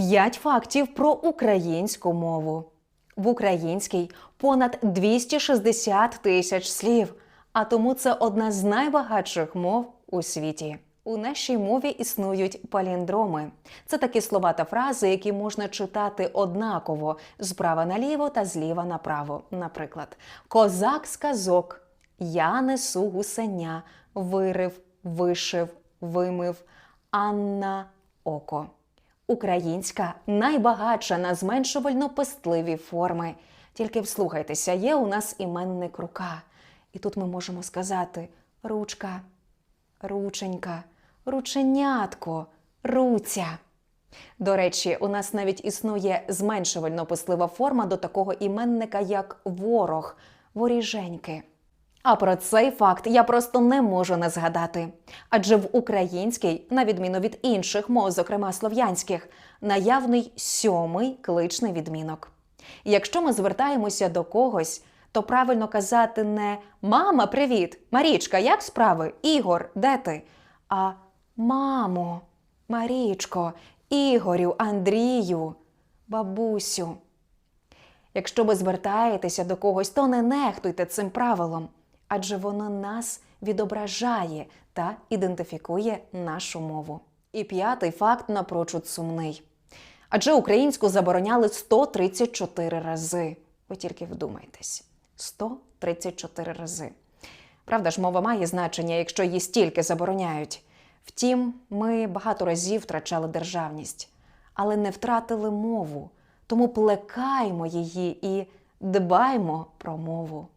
П'ять фактів про українську мову. В українській понад 260 тисяч слів, а тому це одна з найбагатших мов у світі. У нашій мові існують паліндроми. Це такі слова та фрази, які можна читати однаково справа наліво та зліва направо. Наприклад, козак сказок, я несу гусеня, вирив, вишив, вимив, Анна око. Українська найбагатша на зменшувально-пестливі форми. Тільки вслухайтеся, є у нас іменник рука. І тут ми можемо сказати ручка, рученька, рученятко, руця. До речі, у нас навіть існує зменшувально-пислива форма до такого іменника, як ворог, воріженьки. А про цей факт я просто не можу не згадати. Адже в українській, на відміну від інших мов, зокрема слов'янських, наявний сьомий кличний відмінок. Якщо ми звертаємося до когось, то правильно казати не Мама, привіт! Марічка, як справи? Ігор, де ти? А Мамо, Марічко, Ігорю, Андрію, бабусю. Якщо ви звертаєтеся до когось, то не нехтуйте цим правилом, адже воно нас відображає та ідентифікує нашу мову. І п'ятий факт напрочуд сумний. Адже українську забороняли 134 рази. Ви тільки вдумайтесь: 134 рази. Правда ж, мова має значення, якщо її стільки забороняють. Втім, ми багато разів втрачали державність, але не втратили мову. Тому плекаймо її і дбаймо про мову.